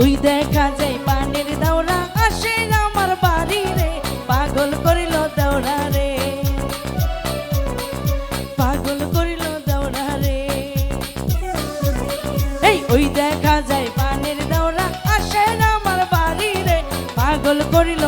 ওই দেখা যায় পানির দৌড়া আসে আমার বাড়ি রে। পাগল করিল দৌড়া রে। পাগল করিল দৌড়া রে। এই ওই দেখা যায় পানির দৌড়া আসে আমার বাড়ি রে। পাগল করিল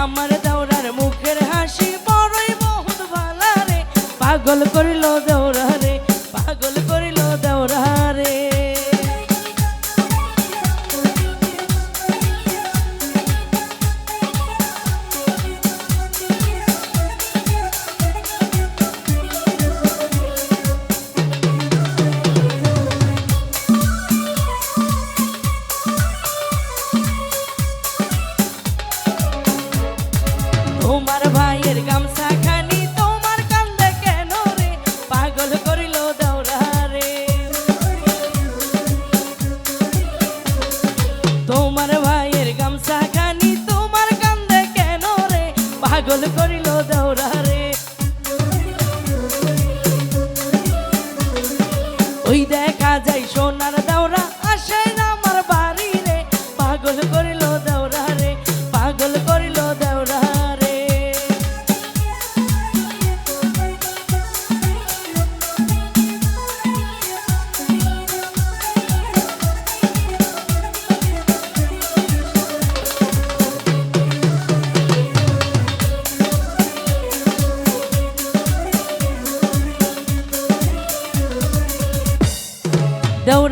আমার দৌড়ার মুখের হাসি বড়ই বহুত ভালো রে পাগল করিল তোমার ভাইয়ের গামছা খানি তোমার কান্দে কেন পাগল করিল দেওরা রে। তোমার ভাইয়ের গামছা খানি তোমার কান্দে কেন পাগল করিল দেওরা রে। ওই দেখা যায়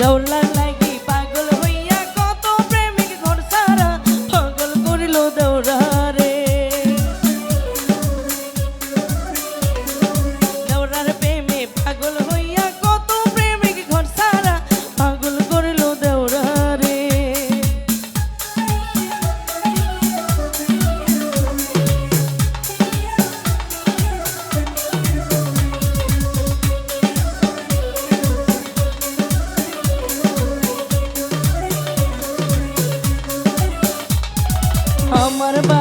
দৌড় what about